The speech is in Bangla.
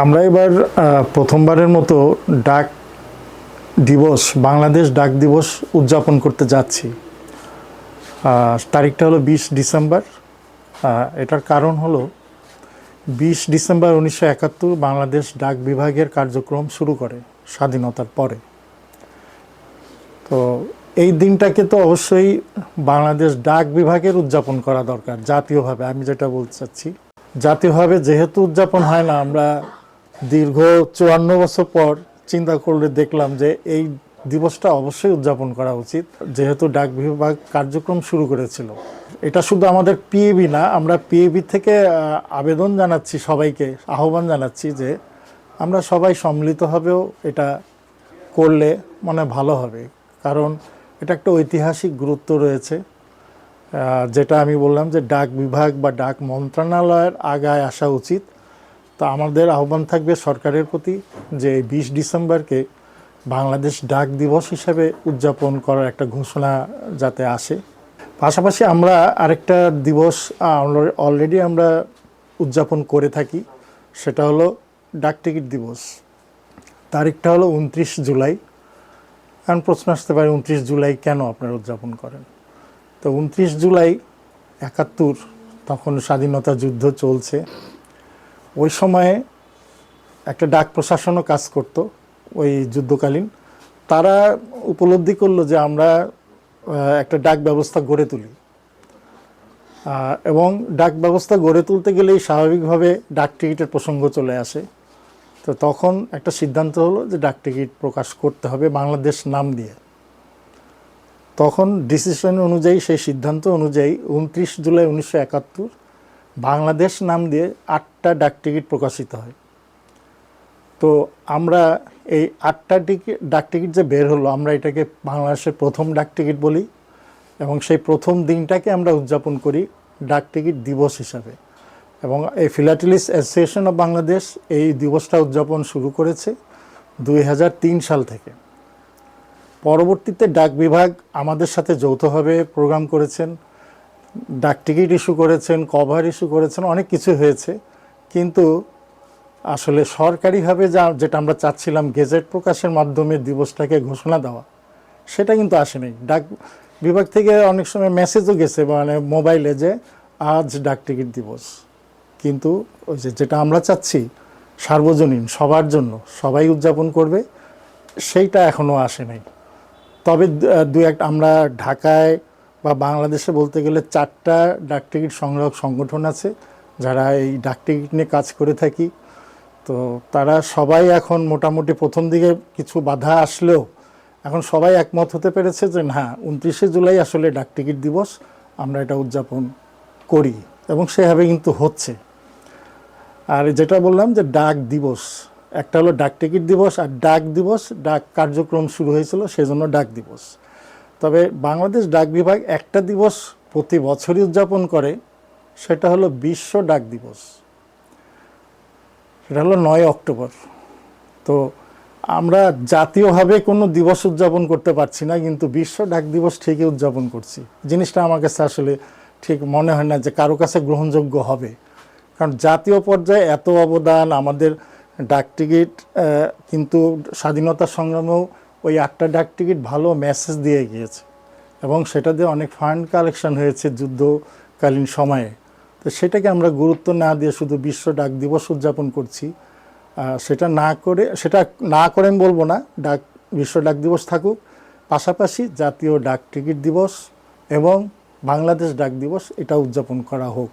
আমরা এবার প্রথমবারের মতো ডাক দিবস, বাংলাদেশ ডাক দিবস উদযাপন করতে যাচ্ছি। তারিখটা হলো বিশ ডিসেম্বর। এটার কারণ হলো বিশ ডিসেম্বর উনিশশো একাত্তর বাংলাদেশ ডাক বিভাগের কার্যক্রম শুরু করে স্বাধীনতার পরে। তো এই দিনটাকে তো অবশ্যই বাংলাদেশ ডাক বিভাগের উদযাপন করা দরকার, জাতীয়ভাবে। আমি যেটা বলতে চাচ্ছি, জাতীয়ভাবে যেহেতু উদযাপন হয় না, আমরা দীর্ঘ চুয়ান্ন বছর পর চিন্তা করলে দেখলাম যে এই দিবসটা অবশ্যই উদযাপন করা উচিত, যেহেতু ডাক বিভাগ কার্যক্রম শুরু করেছিল। এটা শুধু আমাদের পিএবি না, আমরা পিএবি থেকে আবেদন জানাচ্ছি সবাইকে, আহ্বান জানাচ্ছি যে আমরা সবাই সম্মিলিতভাবেও এটা করলে মানে ভালো হবে। কারণ এটা একটা ঐতিহাসিক গুরুত্ব রয়েছে। যেটা আমি বললাম যে ডাক বিভাগ বা ডাক মন্ত্রণালয়ের আগায় আসা উচিত। তো আমাদের আহ্বান থাকবে সরকারের প্রতি যে বিশ ডিসেম্বরকে বাংলাদেশ ডাক দিবস হিসেবে উদযাপন করার একটা ঘোষণা যাতে আসে। পাশাপাশি আমরা আরেকটা দিবস অলরেডি আমরা উদযাপন করে থাকি, সেটা হলো ডাক টিকিট দিবস। তারিখটা হলো উনত্রিশ জুলাই। কারণ প্রশ্ন আসতে পারে উনত্রিশ জুলাই কেন আপনারা উদযাপন করেন? তো উনত্রিশ জুলাই একাত্তর, তখন স্বাধীনতা যুদ্ধ চলছে। ওই সময়ে একটা ডাক প্রশাসনও কাজ করত ওই যুদ্ধকালীন। তারা উপলব্ধি করল যে আমরা একটা ডাক ব্যবস্থা গড়ে তুলি। এবং ডাক ব্যবস্থা গড়ে তুলতে গেলেই স্বাভাবিকভাবে ডাক টিকিটের প্রসঙ্গ চলে আসে। তো তখন একটা সিদ্ধান্ত হলো যে ডাক টিকিট প্রকাশ করতে হবে বাংলাদেশ নাম দিয়ে। তখন ডিসিশন অনুযায়ী, সেই সিদ্ধান্ত অনুযায়ী উনত্রিশ জুলাই উনিশশো একাত্তর বাংলাদেশ নাম দিয়ে আটটা ডাক টিকিট প্রকাশিত হয়। তো আমরা এই আটটা টিকিট ডাক টিকিট যে বের হলো, আমরা এটাকে বাংলাদেশের প্রথম ডাক টিকিট বলি এবং সেই প্রথম দিনটাকে আমরা উদযাপন করি ডাক টিকিট দিবস হিসাবে। এবং এই ফিলাটেলিস অ্যাসোসিয়েশন অফ বাংলাদেশ এই দিবসটা উদযাপন শুরু করেছে দুই হাজার তিন সাল থেকে। পরবর্তীতে ডাক বিভাগ আমাদের সাথে যৌথভাবে প্রোগ্রাম করেছেন। ডাক টিকিট ইস্যু করেছেন, কভার ইস্যু করেছেন, অনেক কিছু হয়েছে। কিন্তু আসলে সরকারিভাবে যা, যেটা আমরা চাচ্ছিলাম গেজেট প্রকাশের মাধ্যমে দিবসটাকে ঘোষণা দেওয়া, সেটা কিন্তু আসেনি। ডাক বিভাগ থেকে অনেক সময় মেসেজও গেছে মানে মোবাইলে যে, আজ ডাক টিকিট দিবস। কিন্তু ওই যে, যেটা আমরা চাচ্ছি, সার্বজনীন, সবার জন্য, সবাই উদযাপন করবে, সেইটা এখনও আসে নাই তবে দু- এক, আমরা ঢাকায় বা বাংলাদেশে বলতে গেলে চারটা ডাক টিকিট সংগ্রাহক সংগঠন আছে, যারা এই ডাকটিকিট নিয়ে কাজ করে থাকি। তো তারা সবাই এখন মোটামুটি প্রথম দিকে কিছু বাধা আসলেও এখন সবাই একমত হতে পেরেছে যে না, উনত্রিশে জুলাই আসলে ডাকটিকিট দিবস, আমরা এটা উদযাপন করি এবং সেভাবে কিন্তু হচ্ছে। আর যেটা বললাম যে ডাক দিবস, একটা হলো ডাক টিকিট দিবস আর ডাক দিবস, ডাক কার্যক্রম শুরু হয়েছিল সেজন্য ডাক দিবস। তবে বাংলাদেশ ডাক বিভাগ একটা দিবস প্রতি বছরই উদযাপন করে, সেটা হলো বিশ্ব ডাক দিবস। সেটা হলো নয় অক্টোবর। তো আমরা জাতীয়ভাবে কোনো দিবস উদযাপন করতে পারছি না, কিন্তু বিশ্ব ডাক দিবস ঠিকই উদযাপন করছি। জিনিসটা আমার কাছে আসলে ঠিক মনে হয় না যে কারও কাছে গ্রহণযোগ্য হবে। কারণ জাতীয় পর্যায়ে এত অবদান আমাদের ডাক টিকিট কিন্তু স্বাধীনতা সংগ্রামেও ওই আটটা ডাক টিকিট ভালো মেসেজ দিয়ে গিয়েছে এবং সেটা দিয়ে অনেক ফান্ড কালেকশন হয়েছে যুদ্ধকালীন সময়ে। তো সেটাকে আমরা গুরুত্ব না দিয়ে শুধু বিশ্ব ডাক দিবস উদযাপন করছি। সেটা না করে, সেটা না করেন বলব না, ডাক, বিশ্ব ডাক দিবস থাকুক। পাশাপাশি জাতীয় ডাক টিকিট দিবস এবং বাংলাদেশ ডাক দিবস এটা উদযাপন করা হোক।